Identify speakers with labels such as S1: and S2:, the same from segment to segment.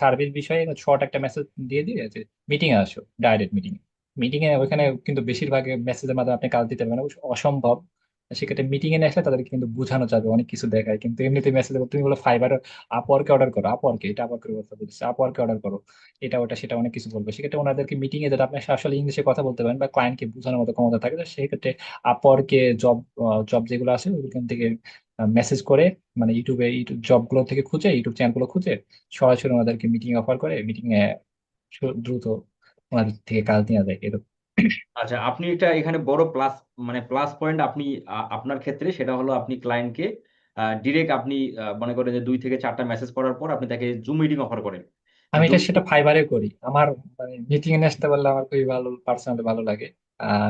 S1: Service বিষয়ে short একটা message দিয়ে দিয়ে যে মিটিং এ আসো ডাইরেক্ট মিটিং মিটিং এ ওখানে কিন্তু বেশিরভাগ মেসেজের মাধ্যমে আপনি কাজ দিতে পারবেন অসম্ভব। সেক্ষেত্রে মিটিং এ আসলে তাদেরকে কিন্তু বোঝানো যাবে, অনেক কিছু দেখায়। কিন্তু এমনিতে মেসেজ তুমি বলো ফাইবার আপওয়ার্কে অর্ডার করো আপওয়ার্কে এটা আপওয়ার্কের কথা আপওয়ার্কে অর্ডার করো, এটা ওটা সেটা অনেক কিছু বলবে। সেক্ষেত্রে ওনাদেরকে মিটিং এ যেটা আপনি আসলে ইংলিশে কথা বলতে পারেন বা ক্লায়েন্টকে বোঝানোর মতো ক্ষমতা থাকে সেক্ষেত্রে আপওয়ার্কে জব জব যেগুলো আছে ওইখান থেকে মেসেজ করে মানে ইউটিউবে ইউটিউব জবগুলো থেকে খুঁজে ইউটিউব চ্যানেলগুলো খুঁজে সরাসরি ওনাদেরকে মিটিং অফার করে মিটিং এ দ্রুত ওনাদের থেকে কাজ নেওয়া যায় এরকম।
S2: আচ্ছা আপনি এটা এখানে বড় প্লাস মানে প্লাস পয়েন্ট আপনি আপনার ক্ষেত্রে সেটা হলো আপনি ক্লায়েন্টকে ডিরেক্ট আপনি মনে করেন যে দুই থেকে চারটা মেসেজ করার পর আপনি তাকে জুম মিটিং অফার করেন।
S1: আমি এটা সেটা ফাইবারে করি। আমার মানে মিটিং এ আসতে পারলে আমার খুবই ভালো পার্সোনালি ভালো লাগে।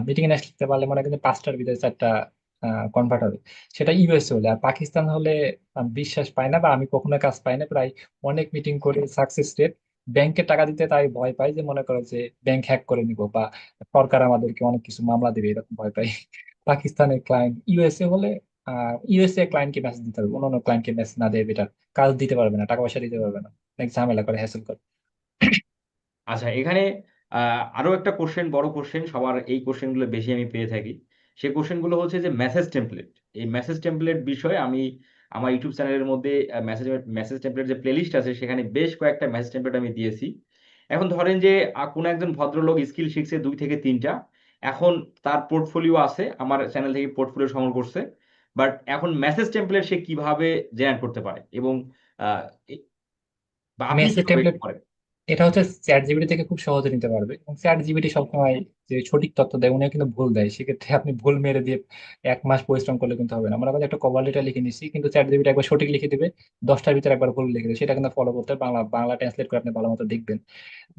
S1: মিটিং এ আসতে পারলে মনে করেন পাঁচটার ভিতরে চারটা কনভার্ট হবে। সেটা ইউএস হলে। আর পাকিস্তান হলে বিশ্বাস পাই না বা আমি কখনো কাজ পাই না। প্রায় অনেক মিটিং করে সাকসেস রেট ব্যাংকে টাকা দিতে তাই ভয় পাই যে, মনে করো যে ব্যাংক হ্যাক করে নিব বা সরকার আমাদেরকে অনেক কিছু মামলা দিবে, এরকম ভয় পাই। পাকিস্তানের ক্লায়েন্ট ইউএসএ হলে ইউএসএ ক্লায়েন্টকে মেসেজ দিতে হবে। অন্য ক্লায়েন্টকে মেসেজ না দেবে এটা কাজ দিতে পারবে না, টাকা পয়সা দিতে পারবে না। অনেক ঝামেলা করে হ্যাসেল করে।
S2: আচ্ছা এখানে আরও একটা কোশ্চেন বড় কোশ্চেন সবার এই কোশ্চেনগুলো বেশি আমি পেয়ে থাকি। সেই কোশ্চেনগুলো হচ্ছে যে মেসেজ টেমপ্লেট এই মেসেজ টেমপ্লেট বিষয়ে আমি আমার ইউটিউব চ্যানেলের মধ্যে মেসেজ মেসেজ টেমপ্লেট যে প্লেলিস্ট আছে সেখানে বেশ কয়েকটা মেসেজ টেমপ্লেট আমি দিয়েছি। এখন ধরেন যে কোনো একজন ভদ্রলোক স্কিল শিখছে দুই থেকে তিনটা। এখন তার পোর্টফোলিও আছে আমার চ্যানেল থেকে পোর্টফোলিও সংগ্রহ করছে। বাট এখন মেসেজ টেমপ্লেট সে কীভাবে জেনারেট করতে পারে? এবং
S1: মেসেজ টেমপ্লেট এটা হচ্ছে চ্যাট জিপিটি থেকে খুব সহজে নিতে পারবে। এবং চ্যাট জিপিটি সবসময় যে সঠিক তথ্য দেয়, উনিও কিন্তু ভুল দেয়। সেক্ষেত্রে আপনি ভুল মেরে দিয়ে এক মাস পরিশ্রম করলে কিন্তু হবে না। আমরা একটা কভার লেটার লিখে নিচ্ছি কিন্তু চ্যাট জিপিটি একবার সঠিক লিখে দিবে, দশটার ভিতরে একবার ভুল লিখে দেবে। সেটা কিন্তু ফলো করতে বাংলা বাংলা ট্রান্সলেট করে আপনি ভালো মতো দেখবেন।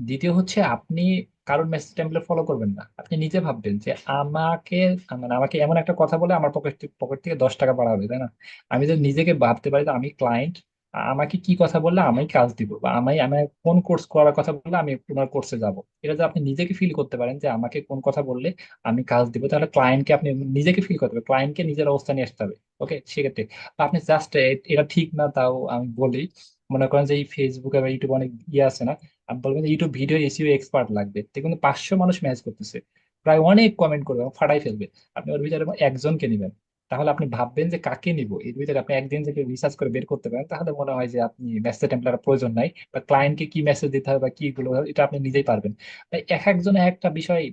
S1: দ্বিতীয় হচ্ছে, আপনি কারোর মেসেজ টেমপ্লেট ফলো করবেন না। আপনি নিজে ভাববেন যে আমাকে মানে আমাকে এমন একটা কথা বলে আমার পকেট পকেট থেকে দশ টাকা বাড়াবে, তাই না? আমি যদি নিজেকে ভাবতে পারি যে আমি ক্লায়েন্ট আমাকে কি কথা বললে আমি কাজ দিব বা আমি আমি কোন কোর্স করার কথা বললে আমি তোমার কোর্সে যাব। এটা যদি আপনি নিজেকে ফিল করতে পারেন যে আমাকে কোন কথা বললে আমি কাজ দিব, তাহলে ক্লায়েন্টকে আপনি নিজেকে ফিল করতে হবে ক্লায়েন্টকে নিজের অবস্থা নিয়ে আসতে হবে ওকে সেক্ষেত্রে আপনি জাস্ট এটা ঠিক না তাও আমি বলি, মনে করেন যে এই ফেসবুকে বা ইউটিউবে অনেক ইয়ে আছে না, আপনি বলবেন যে ইউটিউব ভিডিও এসিও এক্সপার্ট লাগবে দেখুন পাঁচশো মানুষ ম্যাচ করতেছে, প্রায় অনেক কমেন্ট করবে ফাটাই ফেলবে, আপনি ওর ভিতরে একজনকে নেবেন। তাহলে আপনি ভাববেন যে কাকে নিব? এর ভিতরে আপনি একদিন থেকে রিসার্চ করে বের করতে পারেন। তাহলে মনে হয় যে আপনি মেসেজ টেমপ্লেটের প্রয়োজন নাই বা ক্লায়েন্টকে কি মেসেজ দিতে হবে বা কি গুলো এটা আপনি নিজেই পারবেন। এক একজনে একটা বিষয়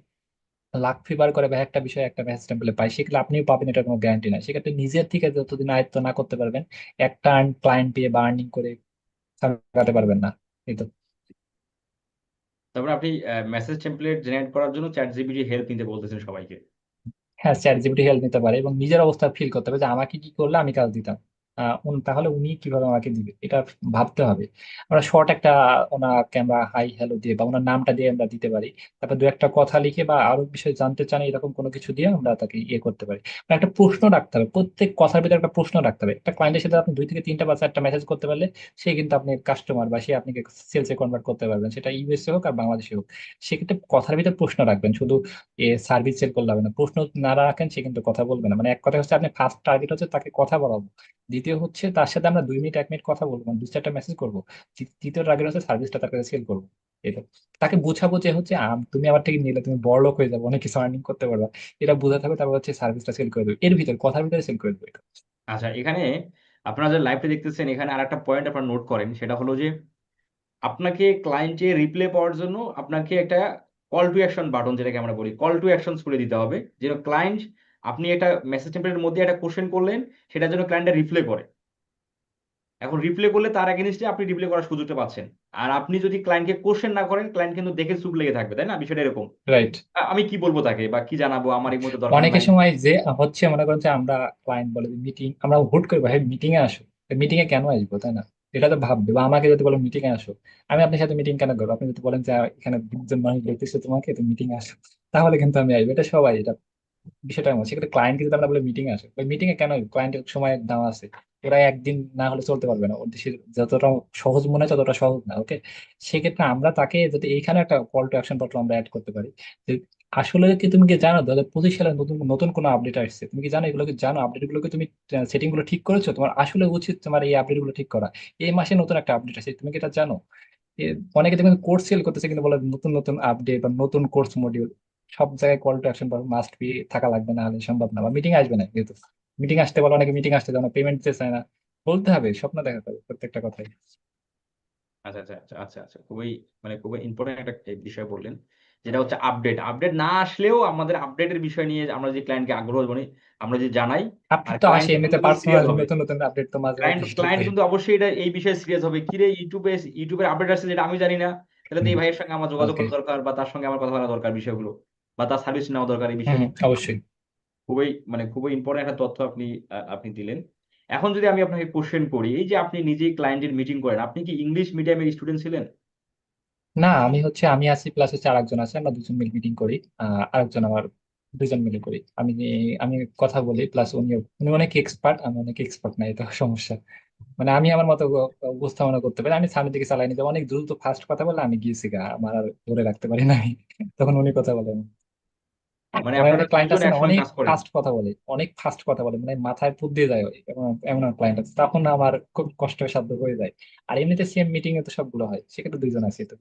S1: লাক ফিভার করে বা একটা বিষয় একটা মেসেজ টেমপ্লেট পাই সেগুলো আপনিও পাবেন এটা কোনো গ্যারান্টি নাই। সেক্ষেত্রে নিজের থেকে যতদিন আয়ত্ত না করতে পারবেন, একটা ক্লায়েন্ট পেয়ে বা আর্নিং করে থাকাতে পারবেন না। এই তো।
S2: তারপরে আপনি মেসেজ টেমপ্লেট জেনারেট করার জন্য চ্যাট জিপিটি হেল্প নিতে বলতেছেন সবাইকে।
S1: হ্যাঁ চ্যাট জিপিটি হেল্প নিতে পারে এবং নিজের অবস্থা ফিল করতে হবে যে, আমাকে কি করলে আমি কাজ দিতাম। তাহলে উনি কীভাবে আমাকে দিবে? এটা ভাবতে হবে। আমরা শর্ট একটা ওনাকে আমরা হাই হ্যালো দিয়ে বা ওনার নামটা দিয়ে আমরা দিতে পারি। তারপর দু একটা কথা লিখে বা আরও বিষয়ে জানতে চান, এরকম কোনো কিছু দিয়ে আমরা তাকে ইয়ে করতে পারি। একটা প্রশ্ন রাখতে হবে। প্রত্যেক কথার ভিতরে একটা প্রশ্ন রাখতে হবে। একটা ক্লায়েন্টের সাথে আপনি দুই থেকে তিনটা বা চারটা মেসেজ করতে পারলে সে কিন্তু আপনি কাস্টমার বা সে আপনাকে সেলসে কনভার্ট করতে পারবেন। সেটা ইউএসএ হোক আর বাংলাদেশে হোক। সেক্ষেত্রে কথার ভিতরে প্রশ্ন রাখবেন। শুধু এ সার্ভিস সেল করলে হবে না। প্রশ্ন না রাখেন, সে কিন্তু কথা বলবে না। মানে এক কথা হচ্ছে আপনি ফার্স্ট টার্গেট হচ্ছে তাকে কথা বলাবো। দ্বিতীয় হচ্ছে তার সাথে আমরা দুই মিনিট, এক মিনিট কথা বলব মানে দু চারটা মেসেজ করব। তৃতীয় টার্গেট হচ্ছে সার্ভিসটা তার কাছে সেল করব। এটা তাকে বোঝাবো যে হচ্ছে তুমি আমার থেকে নিলে, তুমি বড় লোক হয়ে যাবে, অনেক কিছু আর্নিং করতে পারবা। এটা বোঝাতে হবে, তারপর হচ্ছে সার্ভিসটা সেল করে দেবে। এর ভিতরে, কথার ভিতরে সেল করে দেবে এটা।
S2: আচ্ছা এখানে আপনারা যে লাইভটা দেখতেছেন, এখানে আর একটা পয়েন্ট আপনারা নোট করেন, সেটা হলো যে আপনাকে ক্লায়েন্টে রিপ্লে পাওয়ার জন্য আপনাকে একটা কল টু অ্যাকশন বাটন যেটাকে আমরা বলি কল টু অ্যাকশন খুলে দিতে হবে। যেন ক্লায়েন্ট আপনি একটা মেসেজ টেমপ্লেটের মধ্যে একটা কোশ্চেন করলেন সেটার জন্য ক্লায়েন্টটা রিপ্লে করে। এখন রিপ্লে করলে তার এগেনস্টে আপনি রিপ্লে করার সুযোগটা পাচ্ছেন। আর আপনি যদি ক্লায়েন্টকে কোশ্চেন না করেন ক্লায়েন্ট কিন্তু দেখে চুপ লেগে থাকবে তাই না? বিষয়টা এরকম।
S1: রাইট
S2: আমি কি বলব তাকে বা কি জানাব? আমার এই মধ্যে দরকার
S1: অনেকের
S2: নাই।
S1: সময় যে হচ্ছে মনে করেন যে আমরা ক্লায়েন্ট বলে যে মিটিং আমরা হুট করে ভাই মিটিং এ আসো। মিটিং এ কেন আসব তাই না? এটা তো ভাববে। বা আমাকে যদি বলো মিটিং এ আসো আমি আপনার সাথে মিটিং কেন করব? আপনি যদি বলেন যে এখানে দুজন মানুষ দেখতেছে তোমাকে তো মিটিং আসো। তাহলে কিন্তু আমি আসব। এটা সবাই এটা বিষয়টা এমন। সেক্ষেত্রে ক্লায়েন্টকে যদি আমরা বলে মিটিং আসে, ওই মিটিং এ কেন ক্লায়েন্টের সময় দাম আছে? ওরা একদিন না হলে চলতে পারবে না। ওর দেশে যতটা সহজ মনে হয় ততটা সহজ না ওকে সেক্ষেত্রে আমরা তাকে যদি এইখানে একটা কল টু অ্যাকশন পত্র আমরা অ্যাড করতে পারি। যে আসলে কি তুমি কি জানো দু হাজার পঁচিশ সালে নতুন নতুন কোনো আপডেট আসছে? তুমি কি জানো এগুলোকে জানো আপডেট গুলোকে তুমি সেটিংগুলো ঠিক করেছ? তোমার আসলে উচিত তোমার এই আপডেটগুলো ঠিক করা। এই মাসে নতুন একটা আপডেট আছে তুমি কি এটা জানো? অনেকে দেখবেন কোর্স সেল করতেছে কিন্তু বলে নতুন নতুন আপডেট বা নতুন কোর্স মডিউল সব জায়গায় call to action must be থাকা লাগবে না হলে সম্ভব না। বা মিটিং আসবে না যেহেতু। মিটিং আসতে বলে অনেকে মিটিং আসতে চায় না পেমেন্ট দিতে চায় না। বলতে হবে স্বপ্ন দেখাতে হবে প্রত্যেকটা কথাই।
S2: আচ্ছা আচ্ছা আচ্ছা আচ্ছা আচ্ছা খুবই মানে খুবই ইম্পর্টেন্ট একটা বিষয় বললেন যেটা হচ্ছে আপডেট আপডেট না আসলেও আমাদের আপডেটের বিষয় নিয়ে আমরা যে ক্লায়েন্টকে আগ্রহ মানে আমরা যে জানাই
S1: আপডেট তো
S2: ক্লায়েন্ট
S1: আসে এমনিতে
S2: কিন্তু
S1: পার্সোনাল নতুন নতুন আপডেট তো মাঝে
S2: ক্লায়েন্ট ক্লায়েন্ট কিন্তু অবশ্যই এটা এই বিষয়ে সিরিয়াস হবে। কিরে ইউটিউবে ইউটিউবের আপডেট আসছে যেটা আমি জানি না। তাহলে তো এই ভাইয়ের সঙ্গে আমার যোগাযোগ করা দরকার বা তার সঙ্গে আমার কথা বলা দরকার বিষয়গুলো। বা তার সার্ভিস নেওয়া দরকার এই
S1: হম, অবশ্যই।
S2: খুবই মানে খুবই ইম্পর্টেন্ট একটা তথ্য আপনি আপনি দিলেন। এখন যদি আমি আপনাকে কোশ্চেন করি এই যে আপনি নিজেই ক্লায়েন্টের মিটিং করেন আপনি কি ইংলিশ মিডিয়ামের স্টুডেন্ট ছিলেন?
S1: না আমি হচ্ছে আমি আছি প্লাস হচ্ছে আরেকজন আছে আমরা দুজন মিলে মিটিং করি আরেকজন আমার দুজন মিলে করি। আমি আমি কথা বলি প্লাস উনি উনি অনেক এক্সপার্ট আমি অনেক এক্সপার্ট না এটা সমস্যা। মানে আমি আমার মতো উপস্থাপনা করতে পারি আমি সামনের দিকে চালাই নিতে অনেক দ্রুত ফাস্ট কথা বলে আমি গিয়েছি গা আমার আর ধরে রাখতে পারি না তখন উনি কথা বলেন।
S2: মানে আপনারা
S1: ক্লায়েন্ট আছে না অনেক ফাস্ট কথা বলে অনেক ফাস্ট কথা বলে মানে মাথায় ফুট দিয়ে যায় এমন এমন ক্লায়েন্ট আছে। তখন আমার খুব কষ্ট সাধ্য হয়ে যায়। আর এমনিতে সেম মিটিং এ তো সবগুলো হয় সেক্ষেত্রে দুইজন আছে তো।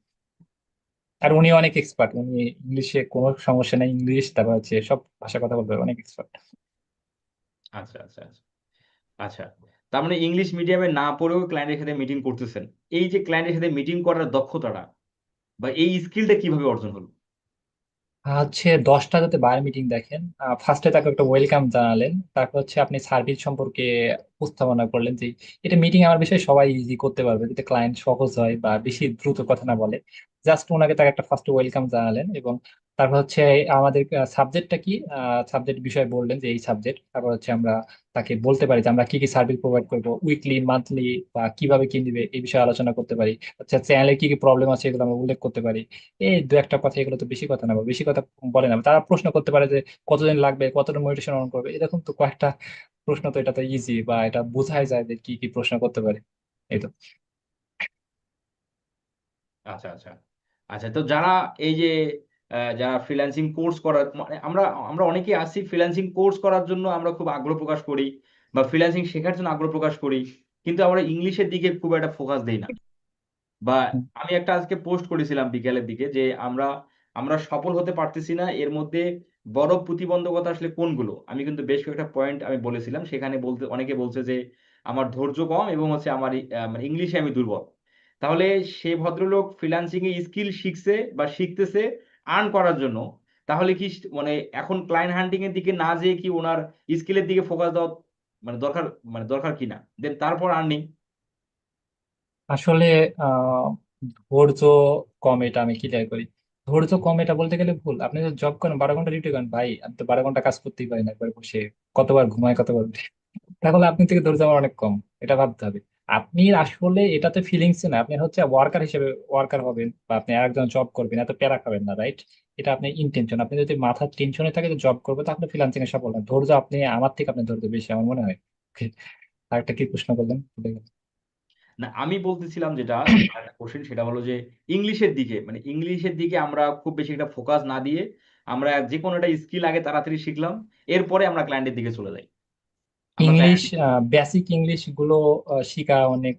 S1: আর উনি অনেক এক্সপার্ট উনি ইংলিশে কোনো সমস্যা নেই ইংলিশ তারপর হচ্ছে সব ভাষা কথা বলতে অনেক এক্সপার্ট
S2: আচ্ছা আচ্ছা আচ্ছা আচ্ছা তার মানে ইংলিশ মিডিয়ামে না পড়েও ক্লায়েন্টের সাথে মিটিং করতেছেন। এই যে ক্লায়েন্টের সাথে মিটিং করার দক্ষতাটা বা এই স্কিলটা কীভাবে অর্জন হলো?
S1: হচ্ছে দশটা যাতে বার মিটিং দেখেন ফার্স্টে তাকে একটা ওয়েলকাম জানালেন। তারপর হচ্ছে আপনি সার্ভিস সম্পর্কে উপস্থাপনা করলেন যে, এটা মিটিং আমার বিষয়ে সবাই ইজি করতে পারবে, যাতে ক্লায়েন্ট সহজ হয় বা বেশি দ্রুত কথা না বলে। জাস্ট ওনাকে তাকে একটা ফার্স্ট ওয়েলকাম জানালেন এবং তারপর হচ্ছে আমাদের সাবজেক্টটা কি? সাবজেক্ট বিষয়ে বললেন যে এই সাবজেক্ট তারপর হচ্ছে আমরা তাকে বলতে পারি যে আমরা কি কি সার্ভিস প্রোভাইড করব উইকলি মান্থলি বা কীভাবে কি নিবে এই বিষয়ে আলোচনা করতে পারি। আচ্ছা চ্যানেলে কি কি প্রবলেম আছে এগুলো আমরা উল্লেখ করতে পারি। এই দু একটা কথা, এগুলো তো বেশি কথা না, বেশি কথা বলে না। তারা প্রশ্ন করতে পারে যে কতদিন লাগবে, কতটা মেডিটেশন অন করবে, এরকম তো কয়েকটা প্রশ্ন তো এটা তো ইজি বা এটা বোঝাই যায় যে কি কি প্রশ্ন করতে পারে। এই তো।
S2: আচ্ছা আচ্ছা। আচ্ছা তো যারা এই যে যারা ফ্রিল্যান্সিং কোর্স করার মানে আমরা আমরা অনেকেই আছি ফ্রিল্যান্সিং কোর্স করার জন্য আমরা খুব আগ্রহ প্রকাশ করি বা ফ্রিল্যান্সিং শেখার জন্য আগ্রহ প্রকাশ করি, কিন্তু আমরা ইংলিশের দিকে খুব একটা ফোকাস দেই না। বা আমি একটা আজকে পোস্ট করেছিলাম বিকেলের দিকে যে আমরা আমরা সফল হতে পারতেছি না, এর মধ্যে বড় প্রতিবন্ধকতা আসলে কোনগুলো? আমি কিন্তু বেশ কয়েকটা পয়েন্ট আমি বলেছিলাম, সেখানে বলতে, অনেকে বলছে যে আমার ধৈর্য কম এবং হচ্ছে আমার মানে ইংলিশে আমি দুর্বল। তাহলে সে ভদ্রলোক ফ্রিল্যান্সিং এ স্কিল শিখছে বা শিখতেছে আর্ন করার জন্য, তাহলে কি মানে এখন ক্লায়েন্ট হান্টিং এর দিকে না যেয়ে কি ওনার স্কিলের দিকে ফোকাস দেওয়া মানে দরকার মানে দরকার কিনা দেন তারপর আর্নিং
S1: আসলে ধৈর্য কম এটা আমি ক্লিয়ার করি। ধৈর্য কম এটা বলতে গেলে ভুল। আপনি যদি জব করেন, বারো ঘণ্টা ডিউটি করেন, ভাই, আমি তো বারো ঘণ্টা কাজ করতেই পারি না একবার বসে। কতবার ঘুমায় কতবার। তাহলে আপনি থেকে ধৈর্য আমার অনেক কম, এটা ভাবতে হবে। আপনি আসলে এটাতে ফিলিংস না, আপনি হচ্ছে ওয়ার্কার হিসেবে ওয়ার্কার হবেন বা আপনি আরেকজন জব করবেন, এত প্যারা খাবেন না রাইট এটা আপনি ইন্টেনশন আপনি যদি মাথার টেনশনে থাকে যে জব করবে, তাহলে ফ্রিল্যান্সিং এ সফল হন ধৈর্য আপনি, আমার থেকে আপনি ধৈর্য বেশি, আমার মনে হয়। আরেকটা কি প্রশ্ন করলেন?
S2: না, আমি বলতেছিলাম যেটা কোশ্চেন সেটা হলো যে ইংলিশের দিকে মানে ইংলিশের দিকে আমরা খুব বেশি একটা ফোকাস না দিয়ে আমরা যে কোনো একটা স্কিল আগে তাড়াতাড়ি শিখলাম, এরপরে আমরা ক্লায়েন্টের দিকে চলে যাই।
S1: ইংলিশ বেসিক ইংলিশগুলো শিখা অনেক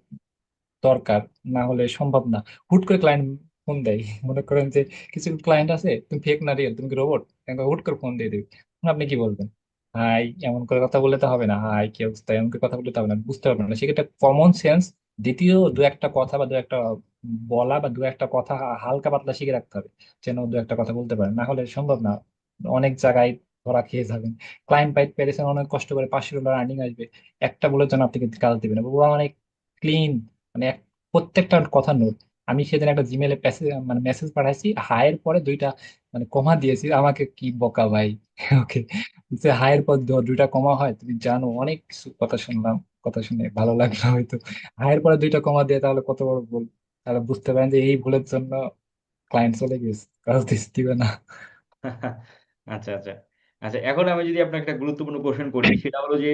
S1: দরকার, না হলে সম্ভব না। হুট করে ক্লায়েন্ট ফোন দেয়। মনে করেন যে কিছু ক্লায়েন্ট আছে, তুমি ফেক না রিয়েল তুমি কি রোবট হুট করে ফোন দিয়ে দেবে। আপনি কি বলবেন? হাই, এমন করে কথা বললে তো হবে না। হাই, কি অবস্থা? এমন করে কথা বললে তো হবে না। বুঝতে পারবেন না। সেক্ষেত্রে কমন সেন্স দ্বিতীয় দু একটা কথা বা দু একটা বলা বা দু একটা কথা হালকা পাতলা শিখে রাখতে হবে। যেন দু একটা কথা বলতে পারে না হলে সম্ভব না। অনেক জায়গায় ধরা খেয়ে যাবেন। ক্লায়েন্ট পাইট পেরেছেন অনেক কষ্ট করে পাঁচশো ডলার আর্নিং আসবে। একটা বলে যেন কিন্তু কাজ দিবেন পুরো অনেক ক্লিন মানে প্রত্যেকটা কথা নোট আমি সেদিন একটা জিমেলে মানে মেসেজ পাঠাইছি হায়ের পরে দুইটা মানে কমা দিয়েছি, আমাকে কি বকা ভাই? ওকে যে হায়ের পর দুইটা কমা হয়, তুমি জানো, অনেক কিছু কথা শুনলাম, কথা শুনে ভালো লাগল হয়তো। হায়ের পরে দুইটা কমা দিয়ে তাহলে কত বড় ভুল। তাহলে বুঝতে পারেন যে এই ভুলের জন্য ক্লায়েন্ট চলে গেছে, কাজ দিবে না।
S2: আচ্ছা আচ্ছা। আচ্ছা এখন আমি যদি আপনাকে একটা গুরুত্বপূর্ণ কোশ্চেন করি সেটা হলো যে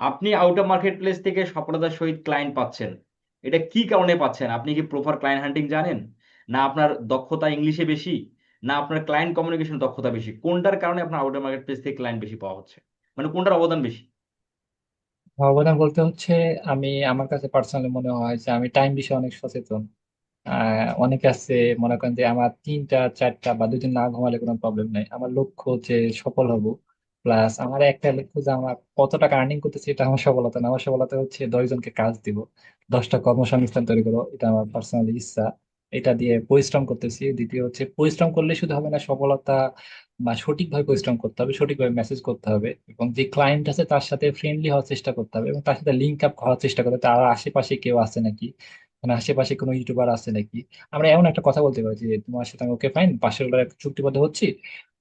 S2: আপনি আউট অফ মার্কেট প্লেস থেকে সফলতার সহিত ক্লায়েন্ট পাচ্ছেন। এটা কি কারণে পাচ্ছেন? আপনি কি প্রপার ক্লায়েন্ট হান্টিং জানেন? না আপনার দক্ষতা ইংলিশে বেশি? না আপনার ক্লায়েন্ট কমিউনিকেশন দক্ষতা বেশি? কোনটার কারণে আপনার আউট অফ মার্কেট প্লেস থেকে ক্লায়েন্ট বেশি পাওয়া হচ্ছে? মানে কোনটার অবদান বেশি?
S1: অবদান বলতে হচ্ছে আমি আমার কাছে পার্সোনালি মনে হয় যে আমি টাইম বিষয়ে অনেক সচেতন। অনেকে আছে, মনে করেন যে আমার তিনটা, চারটা বা দুই দিন না ঘুমালে কোনো প্রবলেম নাই। আমার লক্ষ্য যে সফল হব। প্লাস আমার একটা লক্ষ্য যে আমার কত টাকা আর্নিং করতেছি, এটা আমার সফলতা না। আমার সফলতা হচ্ছে দশ জনকে কাজ দিব, দশটা কর্মসংস্থান তৈরি করো এটা আমার পার্সোনালি ইচ্ছা। এটা দিয়ে পরিশ্রম করতেছি। দ্বিতীয় হচ্ছে পরিশ্রম করলে শুধু হবে না সফলতা বা সঠিকভাবে পরিশ্রম করতে হবে, সঠিকভাবে মেসেজ করতে হবে এবং যে ক্লায়েন্ট আছে তার সাথে ফ্রেন্ডলি হওয়ার চেষ্টা করতে হবে এবং তার সাথে লিঙ্ক আপ হওয়ার চেষ্টা করতে হবে। তার আশেপাশে কেউ আছে নাকি? মানে আশেপাশে কোনো ইউটিউবার আছে নাকি? আমরা এমন একটা কথা বলতে পারি যে, তোমার সাথে আমি ওকে ফাইন পাঁচশো ডলার চুক্তিবদ্ধ হচ্ছি।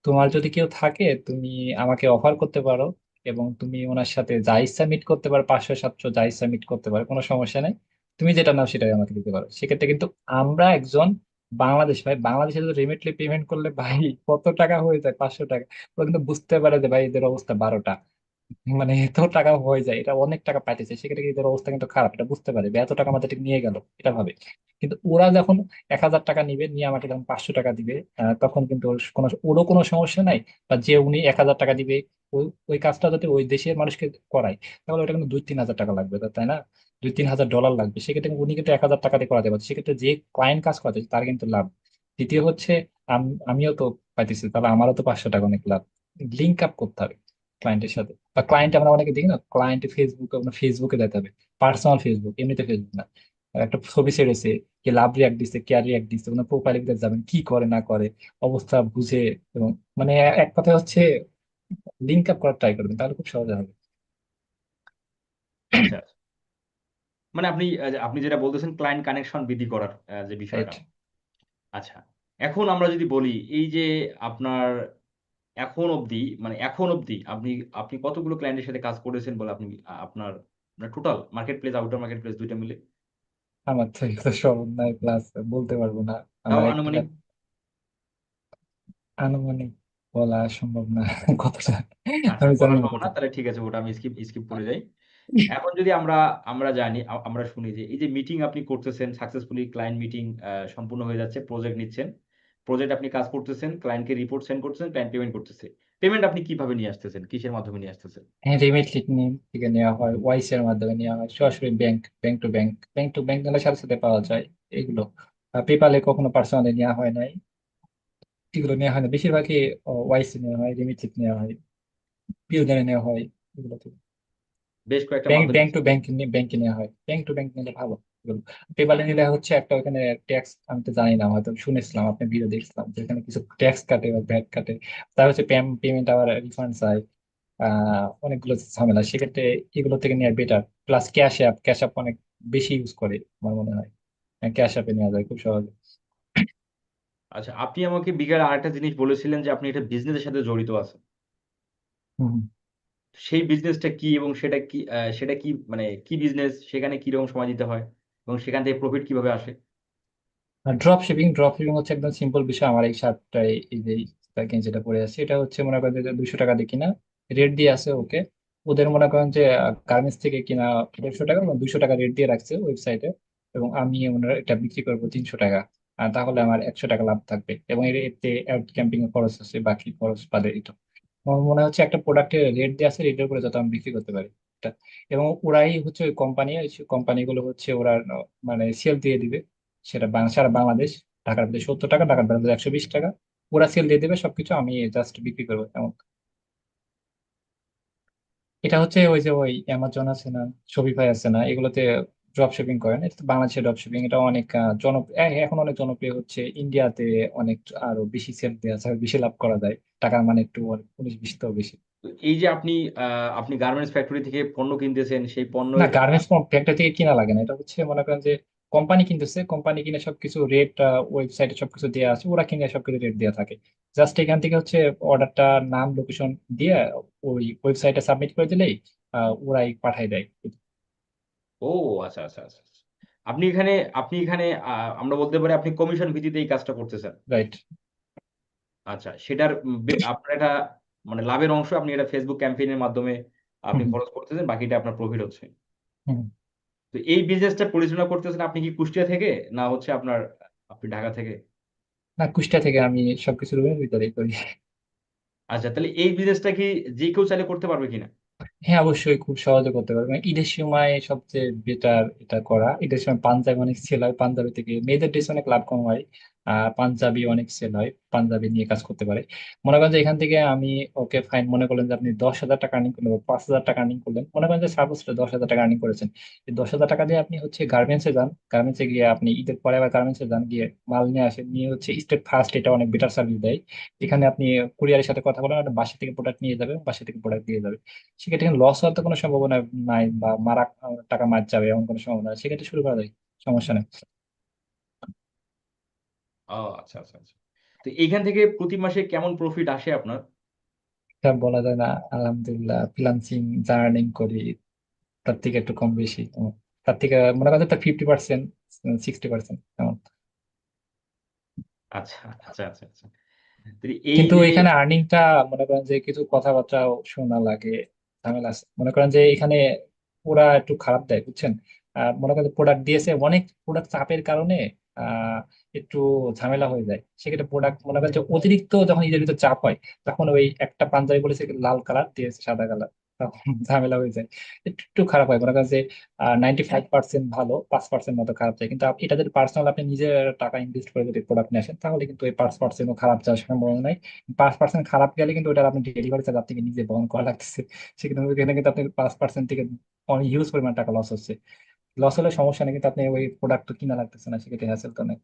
S1: তোমার যদি কেউ থাকে, তুমি আমাকে অফার করতে পারো এবং তুমি ওনার সাথে যা ইচ্ছা মিট করতে পারো, পাঁচশো, সাতশো যা ইচ্ছা মিট করতে পারো, কোনো সমস্যা নেই। তুমি যেটা নাও সেটাই আমাকে দিতে পারো। সেক্ষেত্রে কিন্তু আমরা একজন বাংলাদেশ ভাই, বাংলাদেশে তো রিমিটলি পেমেন্ট করলে ভাই কত টাকা হয়ে যায়? পাঁচশো টাকা। ওরা কিন্তু বুঝতে পারে যে ভাই এদের অবস্থা বারোটা। মানে এত টাকা হয়ে যায়, এটা অনেক টাকা পাইতেছে, সেক্ষেত্রে এদের অবস্থা কিন্তু খারাপ, এটা বুঝতে পারে এত টাকা আমাদের নিয়ে গেল, এটা ভাবে। কিন্তু ওরা যখন এক হাজার টাকা নিবে, নিয়ে আমাকে যখন পাঁচশো টাকা দিবে তখন কিন্তু কোনো, ওরও কোনো সমস্যা নাই, বা যে উনি এক হাজার টাকা দিবে, ওই ওই কাজটা যদি ওই দেশের মানুষকে করায়, তাহলে ওটা কিন্তু দুই, তিন হাজার টাকা লাগবে, তাই না? দুই, তিন হাজার ডলার লাগবে, সেক্ষেত্রে উনি কিন্তু এক হাজার টাকা দিয়ে করাতে পারছে, সেক্ষেত্রে যে ক্লায়েন্ট কাজ করাতে তার কিন্তু লাভ। দ্বিতীয় হচ্ছে, আম- আমিও তো পাইতেছি, তাহলে আমারও তো পাঁচশো টাকা অনেক লাভ। লিঙ্ক আপ করতে হবে ক্লায়েন্টের সাথে। বা ক্লায়েন্ট আমরা অনেকে দেখি না ক্লায়েন্ট ফেসবুক আপনার ফেসবুকে যেতে হবে। পার্সোনাল ফেসবুক এমনিতে ফেসবুক না। একটা ছবি ছেড়েছে কে লাভ রিয়াক্ট দিচ্ছে কে রিয়াক্ট দিচ্ছে কোনো প্রোফাইলে ভিতরে যাবেন কি করে না করে অবস্থা বুঝে এবং মানে এক কথা হচ্ছে লিঙ্ক আপ করার ট্রাই করবেন তাহলে খুব সহজে হবে।
S2: আচ্ছা। মানে আপনি আপনি যেটা বলতেছেন ক্লায়েন্ট কানেকশন বৃদ্ধি করার যে বিষয়টা। আচ্ছা। এখন আমরা যদি বলি এই যে আপনার এখন অবধি মানে এখন অবধি আপনি আপনি কতগুলো ক্লায়েন্টের সাথে কাজ করেছেন বলে আপনি আপনার total market place outer market place দুইটা মিলে?
S1: আমার তো এত স্মরণ নাই প্লাস বলতে পারব না।
S2: তাও
S1: আমার
S2: আনুমানিক?
S1: আনুমানিক বলা সম্ভব না কতটা?
S2: আচ্ছা
S1: আমি জানি না
S2: সম্ভব না তাহলে ঠিক আছে ওটা আমি স্কিপ স্কিপ করে যাই। এখন যদি আমরা আমরা জানি আমরা শুনি যে এই যে মিটিং আপনি করতেছেন সাকসেসফুলি ক্লায়েন্ট মিটিং সম্পূর্ণ হয়ে যাচ্ছে প্রজেক্ট নিচ্ছেন প্রজেক্ট আপনি কাজ করতেছেন ক্লায়েন্টকে রিপোর্ট সেন্ড করতেছেন ক্লায়েন্ট পেমেন্ট করতেছে। পেমেন্ট আপনি কীভাবে নিয়ে আসতেছেন? কিসের মাধ্যমে নিয়ে আসতেছেন?
S1: হ্যাঁ রিমিটলি থেকে নেওয়া হয় ওয়াইস এর মাধ্যমে নেওয়া হয় সরাসরি bank bank to bank bank to bank নিলে সাথে সাথে পাওয়া যায় এগুলো। পেপালে কখনো পার্সোনালি নেওয়া হয় নাই। এগুলো নেওয়া হয় না। বেশিরভাগই ওয়াইস নেওয়া হয় রিমিটলি নেওয়া হয় পিওনে নেওয়া হয় এগুলো। থেকে
S2: বেশ কয়েকটা
S1: ব্যাংক ব্যাংক টু ব্যাংক ব্যাংকে নেওয়া হয়। ব্যাংক টু ব্যাংক নিলে ভালো। পেপালে নিলে হচ্ছে একটা ওখানে ট্যাক্স আমি তো জানি না হয়তো শুনেছিলাম আপনি ভিডিও দেখছিলাম যে এখানে কিছু ট্যাক্স কাটে বা ভ্যাট কাটে। তার হচ্ছে পেমেন্ট আবার রিফান্ড চাই অনেকগুলো ঝামেলা। সেক্ষেত্রে এগুলো থেকে নেওয়া better plus cash app cash app অনেক বেশি ইউজ করে আমার মনে হয়। ক্যাশ অ্যাপে নেওয়া যায় খুব সহজে।
S2: আচ্ছা আপনি আমাকে বিকেল আরেকটা জিনিস বলেছিলেন যে আপনি এটা বিজনেসের সাথে জড়িত আছেন।
S1: হুম
S2: সেই বিজনেসটা কি এবং সেটা কি সেটা কি মানে কি বিজনেস সেখানে কি রকম সময় দিতে হয়? এবং সেখান থেকে প্রফিট কীভাবে আসে?
S1: ড্রপ শিপিং ড্রপ শিপিং হচ্ছে একদম সিম্পল বিষয়। আমার এই শার্টটাই এই যে প্যাকেজ যেটা পরে আছে এটা হচ্ছে মনে করেন যে দুইশো টাকা দিয়ে কিনা রেট দিয়ে আছে ওকে ওদের মনে করেন যে গার্মেন্টস থেকে কিনা দেড়শো টাকা বা দুইশো টাকা রেট দিয়ে রাখছে ওয়েবসাইটে এবং আমি ওনার এটা বিক্রি করব তিনশো টাকা। আর তাহলে আমার একশো টাকা লাভ থাকবে। এবং এর এতে ক্যাম্পিং এর খরচ আছে, বাকি খরচ বাদে এটা আমার মনে হচ্ছে একটা প্রোডাক্টের রেট দিয়ে আছে রেটের উপরে যত আমি বিক্রি করতে পারি। এবং ওরাই হচ্ছে ওই কোম্পানি কোম্পানিগুলো হচ্ছে ওরা মানে সেল দিয়ে দিবে। সেটা সারা বাংলাদেশ, ঢাকার মধ্যে সত্তর টাকা, ঢাকার বাইরে একশো বিশ টাকা। ওরা সেল দিয়ে দেবে, সবকিছু আমি জাস্ট বিক্রি করব এমন এটা হচ্ছে ওই যে ওই অ্যামাজন আছে না শপিফাই আছে না, এগুলোতে ড্রপ শিপিং করেন। এটা তো বাংলাদেশে ড্রপ শিপিং এটা অনেক জনপ্রিয় এখন অনেক জনপ্রিয় হচ্ছে। ইন্ডিয়াতে অনেক আরও বেশি সেল দেওয়া আর বেশি লাভ করা যায়। টাকার মানে একটু উনিশ বিশ তো বেশি।
S2: এই যে আপনি আপনি গার্মেন্টস ফ্যাক্টরি থেকে পণ্য কিনতেছেন সেই
S1: না গার্মেন্টস ফ্যাক্টরি থেকে কিনা লাগে না। এটা হচ্ছে মনে করেন যে কোম্পানি কিনতেছে কোম্পানি কিনে সবকিছু রেট ওয়েবসাইটে সবকিছু দেওয়া আছে ওরা কিনে সবকিছু রেট দেওয়া থাকে। জাস্ট এখান থেকে হচ্ছে অর্ডারটা নাম লোকেশন দিয়ে ওই ওয়েবসাইটে সাবমিট করে দিলেই ওরাই পাঠায় দেয়।
S2: ও আচ্ছা আচ্ছা আচ্ছা আচ্ছা। আপনি এখানে আপনি এখানে আমরা বলতে পারি আপনি কমিশন ভিত্তিতে এই কাজটা করতেছেন।
S1: রাইট
S2: আচ্ছা সেটার আপনার এটা মানে লাভের অংশ আপনি এটা ফেসবুক ক্যাম্পেইনের মাধ্যমে আপনি খরচ করতেছেন বাকিটা আপনার প্রফিট হচ্ছে। তো এই বিজনেসটা পরিচালনা করতেছেন আপনি কি কুষ্টিয়া থেকে না হচ্ছে আপনার আপনি ঢাকা থেকে?
S1: না কুষ্টিয়া থেকে আমি সবকিছু রুমের ভিতরেই করি।
S2: আচ্ছা তাহলে এই বিজনেসটা কি যে কেউ চাইলে করতে পারবে কিনা?
S1: হ্যাঁ অবশ্যই খুব সহজে করতে পারবে। মানে ঈদের সময় সবচেয়ে বেটার এটা করা। ঈদের সময় পাঞ্জাবি অনেক সেল হয় পাঞ্জাবি থেকে মেয়েদের ড্রেস অনেক লাভ কম হয়। পাঞ্জাবি অনেক সেল হয়, পাঞ্জাবি নিয়ে কাজ করতে পারে। মনে করেন যে এখান থেকে আমি ওকে ফাইন মনে করলেন যে আপনি দশ হাজার টাকা আর্নিং করলেন পাঁচ হাজার টাকা আর্নিং করলেন। মনে করেন যে সাপোজ দশ হাজার টাকা আর্নিং করেছেন। এই দশ হাজার টাকা দিয়ে আপনি হচ্ছে গার্মেন্টসে যান। গার্মেন্টসে গিয়ে আপনি ঈদের পরে আবার গার্মেন্টসে যান, গিয়ে মাল নিয়ে আসেন। নিয়ে হচ্ছে স্টেট ফার্স্ট এটা অনেক বেটার সার্ভিস দেয়। এখানে আপনি কুরিয়ারের সাথে কথা বলেন আর বাসা থেকে প্রোডাক্ট নিয়ে যাবে বাসা থেকে প্রোডাক্ট দিয়ে যাবে। সেক্ষেত্রে এখানে লস হওয়ার তো কোনো সম্ভাবনা নাই বা মারা, টাকা মার যাবে এমন কোনো সম্ভাবনা সেক্ষেত্রে শুরু করা যায়, সমস্যা নেই।
S2: ও আচ্ছা আচ্ছা আচ্ছা। তো এইখান থেকে প্রতি মাসে কেমন প্রফিট আসে আপনার?
S1: বলা যায় না আলহামদুলিল্লাহ। ফ্রিল্যান্সিং যা আর্নিং করি তার থেকে একটু কম বেশি। তার থেকে মনে করেন ফিফটি পার্সেন্ট সিক্সটি পার্সেন্ট এমন
S2: আচ্ছা আচ্ছা আচ্ছা আচ্ছা। তো এই
S1: কিন্তু
S2: যে
S1: এখানে আর্নিংটা মনে করেন যে কিছু কথাবার্তাও শোনা লাগে ঝামেলা আছে। মনে করেন যে এখানে ওরা একটু খারাপ দেয় বুঝছেন? আহ, মনে করেন প্রোডাক্ট দিয়েছে অনেক প্রোডাক্ট চাপের কারণে আহ একটু ঝামেলা হয়ে যায়, সেক্ষেত্রে প্রোডাক্ট মনে করেন যে অতিরিক্ত যখন ঈদের ভিতর চাপ হয়, তখন ওই একটা পাঞ্জাবি বলেছে লাল কালার দিয়েছে সাদা কালার তখন ঝামেলা হয়ে যায়। একটু খারাপ হয়, মনে করেন যে নাইনটি ফাইভ পার্সেন্ট ভালো, পাঁচ পার্সেন্ট মতো খারাপ যায়, কিন্তু এটা যদি পার্সোনাল আপনি নিজের টাকা ইনভেস্ট করে যদি প্রোডাক্ট নিয়ে আসেন, তাহলে কিন্তু এই পাঁচ পার্সেন্টও খারাপ যাওয়ার সম্ভাবনা নাই। পাঁচ পার্সেন্ট খারাপ গেলে কিন্তু ওটা আপনি ডেলিভারি চার্জ আপনাকে নিজে বহন করা লাগতেছে, সেক্ষেত্রে কিন্তু আপনি পাঁচ পার্সেন্ট থেকে অনেক হিউজ পরিমাণ টাকা লস হচ্ছে। লস হলে সমস্যা নেই, কিন্তু আপনি ওই প্রোডাক্ট কিনা লাগতেছে না, সেক্ষেত্রে হ্যাসেল তো নেই।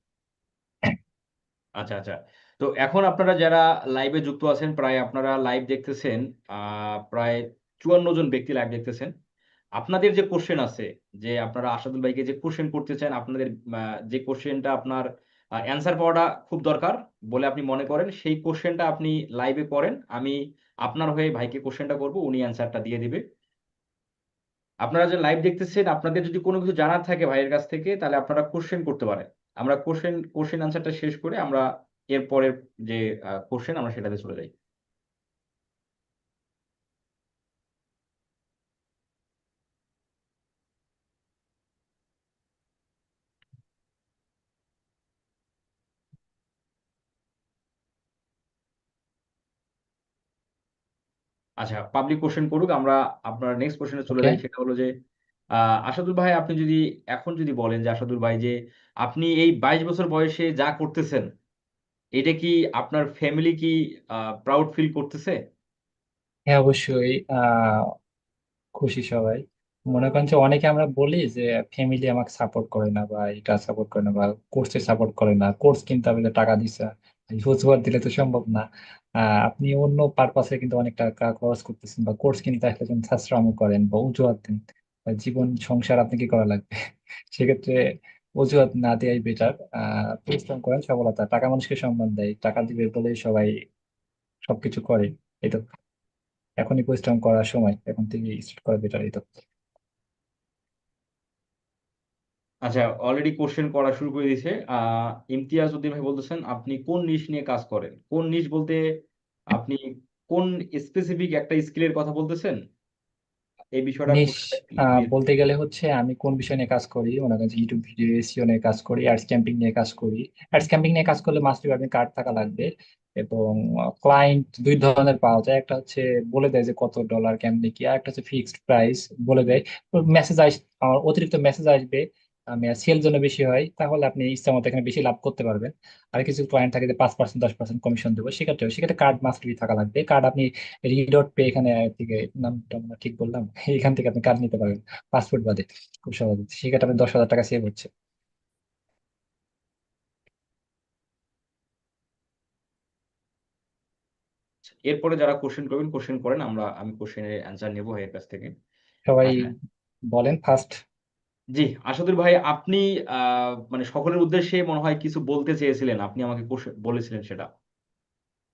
S2: আচ্ছা আচ্ছা। তো এখন আপনারা যারা লাইভে যুক্ত আছেন, প্রায় আপনারা লাইভ দেখতেছেন প্রায় চুয়ান্ন জন ব্যক্তি লাইভ দেখতেছেন। আপনাদের যে কোশ্চেন আছে, যে আপনারা আসাদুল ভাইকে যে কোশ্চেন করতে চান, আপনাদের যে কোশ্চেনটা আপনার অ্যান্সার পাওয়াটা খুব দরকার বলে আপনি মনে করেন, সেই কোশ্চেনটা আপনি লাইভে করেন, আমি আপনার হয়ে ভাইকে কোশ্চেনটা করব, উনি অ্যান্সারটা দিয়ে দিবে। আপনারা যে লাইভ দেখতেছেন, আপনাদের যদি কোনো কিছু জানার থাকে ভাইয়ের কাছ থেকে, তাহলে আপনারা কোশ্চেন করতে পারেন। আমরা কোশ্চেন কোশ্চেন আনসারটা শেষ করে আমরা এর পরের যে কোশ্চেন আমরা সেটাতে চলে যাই। আচ্ছা পাবলিক কোশ্চেন করুক আমরা আপনার নেক্সট কোশ্চেনে চলে যাই। সেটা হলো যে আহ, আসাদুল ভাই আপনি যদি এখন যদি বলেন যে আসাদুল ভাই যে আপনি এই বাইশ বছর বয়সে যা করতেছেন এটা কি আপনার ফ্যামিলি কি প্রাউড ফিল করতেছে?
S1: হ্যাঁ অবশ্যই আহ খুশি সবাই। মনে করেন যে অনেকে আমরা বলি যে ফ্যামিলি আমাকে সাপোর্ট করে না বা এটা সাপোর্ট করে না বা কোর্সে সাপোর্ট করে না কোর্স কিনতে হবে টাকা দিছে রোজগার দিলে তো সম্ভব না। আহ, আপনি অন্য পারপাসে কিন্তু অনেক টাকা খরচ করতেছেন বা কোর্স কিনতে আসলে সাশ্রম করেন বা অজুহাত দেন জীবন সংসার আপনি কি করা লাগবে? সেক্ষেত্রে অজুহাত না দেওয়াই বেটার আহ পরিশ্রম করেন সফলতা, টাকা মানুষকে সম্মান দেয়, টাকা দিবে বলে সবাই সবকিছু করে, এই তো। এখনই পরিশ্রম করার সময়, এখন থেকে স্টার্ট করা বেটার এই তো।
S2: আচ্ছা অলরেডি কোশ্চেন করা শুরু করে দিয়েছে। আহ ইমতিয়াজ উদ্দিন ভাই বলতেছেন, আপনি কোন নিশ নিয়ে কাজ করেন? কোন নিশ বলতে আপনি কোন স্পেসিফিক একটা স্কিলের কথা বলতেছেন? এই বিষয়টা
S1: বলতে গেলে হচ্ছে আমি কোন বিষয় নিয়ে কাজ করি? মনে করেন ইউটিউব ভিডিও এসিও নিয়ে কাজ করি অ্যাডস ক্যাম্পিং নিয়ে কাজ করি। অ্যাডস ক্যাম্পিং নিয়ে কাজ করলে মাস্টার আপনি কার্ড থাকা লাগবে এবং ক্লায়েন্ট দুই ধরনের পাওয়া যায়। একটা হচ্ছে বলে দেয় যে কত ডলার কেমনি কি আর একটা হচ্ছে ফিক্সড প্রাইস বলে দেয়। মেসেজ আস আমার অতিরিক্ত মেসেজ আসবে সেল জন্য বেশি হয় তাহলে আপনি ইচ্ছা মতো এখানে বেশি লাভ করতে পারবেন। আর কিছু ক্লায়েন্ট থাকে যে পাঁচ পার্সেন্ট দশ পার্সেন্ট কমিশন দেবো সেক্ষেত্রে সেক্ষেত্রে কার্ড মাস্ট বি থাকা লাগবে। কার্ড আপনি রিডট পে এখানে থেকে নামটা মনে ঠিক বললাম এখান থেকে আপনি কার্ড নিতে পারবেন পাসপোর্ট বাদে খুব সহজে। সেক্ষেত্রে আপনি দশ হাজার টাকা সেভ হচ্ছে।
S2: এরপরে যারা কোশ্চেন করবেন কোশ্চেন করেন আমরা আমি কোশ্চেনের অ্যান্সার নেব ভাইয়ের কাছ থেকে।
S1: সবাই
S2: আচ্ছা
S1: বলেন ফার্স্ট
S2: জি আসাদুল ভাই আপনি মানে সকলের উদ্দেশ্যে মনে হয় কিছু বলতে চেয়েছিলেন আপনি আমাকে বলেছিলেন সেটা।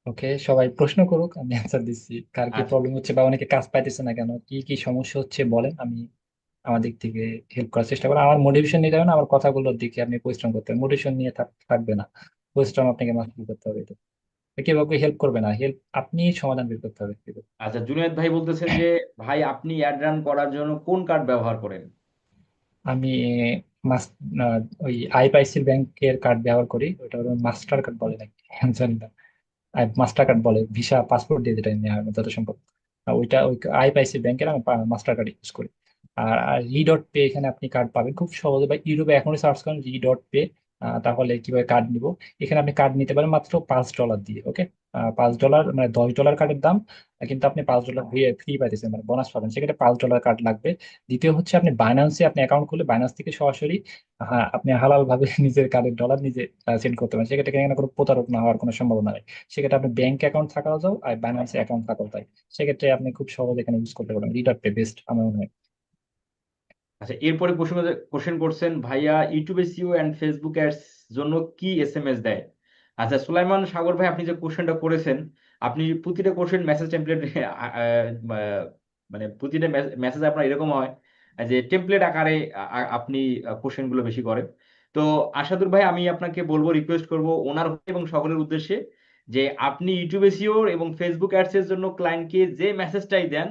S1: ওকে সবাই প্রশ্ন করুক আমি অ্যান্সার দিচ্ছি। কার কি
S2: আচ্ছা।
S1: প্রবলেম হচ্ছে বা অনেকে কাজ পাইতেছে না কেন কি কি সমস্যা হচ্ছে বলেন আমি আমার দিক থেকে হেল্প করার চেষ্টা করব। আমার মোটিভেশন নিতে হবে না আমার কথাগুলোর দিকে আপনি পরিশ্রম করতে হবে মোটিভেশন নিয়ে থাক- থাকবে না। পরিশ্রম আপনাকে মাস্টার করতে হবে। এটা কেউ হেল্প করবে না হেল্প আপনি সমাধান বের করতে হবে।
S2: আচ্ছা জুনায়েদ ভাই বলতেছেন যে ভাই আপনি অ্যাড রান করার জন্য কোন কার্ড ব্যবহার করেন?
S1: আমি ওই আইপিআইসি ব্যাংকের কার্ড ব্যবহার করি ওটা মাস্টার কার্ড বলে নাকি? জানি না। মাস্টার কার্ড বলে ভিসা পাসপোর্ট দিয়ে যেটা নেওয়া হয়, যত সম্ভব। ওইটা ওই আইপিআইসি ব্যাংকের আমি মাস্টার কার্ড ইউজ করি। আর আর রি ডট পে এখানে আপনি কার্ড পাবেন। খুব সহজে বা ইউরোপে এখনই সার্চ করেন রি ডট পে তাহলে কীভাবে কার্ড নিব? এখানে আপনি কার্ড নিতে পারেন মাত্র পাঁচ ডলার দিয়ে ওকে পাঁচ ডলার মানে দশ ডলার কার্ডের দাম কিন্তু আপনি পাঁচ ডলার ফ্রি পাইতেছেন মানে বোনাস পাবেন। সেক্ষেত্রে পাঁচ ডলার কার্ড লাগবে। দ্বিতীয় হচ্ছে আপনি বাইন্যান্সে আপনি অ্যাকাউন্ট খুলে বাইন্যান্স থেকে সরাসরি হ্যাঁ আপনি হালাল ভাবে নিজের কার্ডের ডলার নিজে সেন্ড করতে পারেন। সেক্ষেত্রে এখানে কোনো প্রতারক না হওয়ার কোনো সম্ভাবনা নেই। সেক্ষেত্রে আপনি ব্যাংক অ্যাকাউন্ট থাকাও যাও আর বাইন্যান্সে অ্যাকাউন্ট থাকাও তাই সেক্ষেত্রে আপনি খুব সহজে এখানে ইউজ করতে পারবেন। রিডার পে বেস্ট আমার মনে হয়।
S2: আচ্ছা এরপরে কোশ্চেন কোশ্চেন করছেন, ভাইয়া ইউটিউবে সিও অ্যান্ড ফেসবুক অ্যাডস জন্য কি এসএমএস দেয়? আচ্ছা সুলাইমান সাগর ভাই, আপনি যে কোশ্চেনটা করেছেন, আপনি প্রতিটা কোশ্চেন মেসেজ টেমপ্লেট মানে প্রতিটা মেসেজ আপনার এরকম হয় যে টেমপ্লেট আকারে আপনি কোশ্চেনগুলো বেশি করেন। তো আশাদুর ভাই, আমি আপনাকে বলব রিকোয়েস্ট করব ওনার এবং সকলের উদ্দেশ্যে যে, আপনি ইউটিউবে সিও এবং ফেসবুক অ্যাডস এর জন্য ক্লায়েন্টকে যে মেসেজটাই দেন